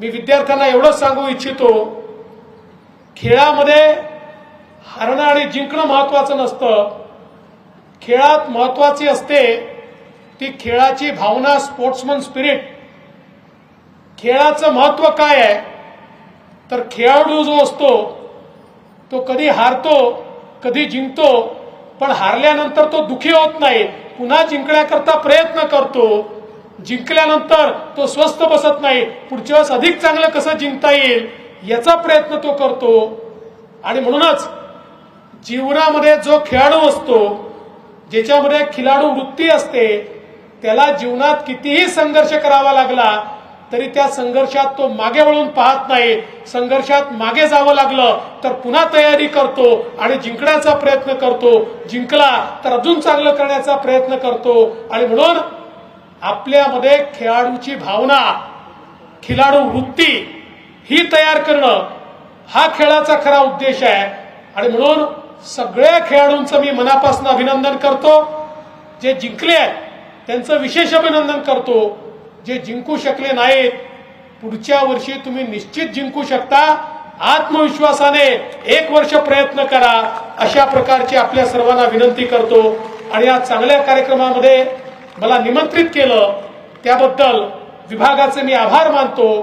मी विद्यार्थ्यांना एवढंच सांगू इच्छितो खेळामध्ये हरणं आणि जिंकणं महत्वाचं नसतं. खेळात महत्वाची असते ती खेळाची भावना स्पोर्ट्समन स्पिरिट खेळाचं महत्त्व काय आहे? तर खेळाडू जो असतो तो कधी हारतो कधी जिंकतो पण हारल्यानंतर तो दुखी होत नाही. पुन्हा जिंकण्याकरता प्रयत्न करतो. जिंकल्यानंतर तो स्वस्थ बसत नाही. पुढच्या वेळेस अधिक चांगलं कसं जिंकता येईल याचा प्रयत्न तो करतो. आणि म्हणूनच जीवनामध्ये जो खेळाडू असतो ज्याच्यामध्ये खिलाडू वृत्ती असते त्याला जीवनात कितीही संघर्ष करावा लागला तरी त्या संघर्षात तो मागे वळून पाहत नाही. संघर्षात मागे जावं लागलं तर पुन्हा तयारी करतो आणि जिंकण्याचा प्रयत्न करतो. जिंकला तर अजून चांगलं करण्याचा प्रयत्न करतो. आणि म्हणून आपल्यामध्ये खेळाडूची भावना खिलाडू वृत्ती ही तयार करणं हा खेळाचा खरा उद्देश आहे. आणि म्हणून सगळ्या खेळाडूंचं मी मनापासून अभिनंदन करतो. जे जिंकले आहेत त्यांचं विशेष अभिनंदन करतो. जे जिंकू शकले नाहीत पुढच्या वर्षी तुम्ही निश्चित जिंकू शकता. आत्मविश्वासाने एक वर्ष प्रयत्न करा. अशा प्रकारची आपल्या सर्वांना विनंती करतो. आणि या चांगल्या कार्यक्रमामध्ये मला निमंत्रित केलं. त्याबद्दल विभागाचे मी आभार मानतो.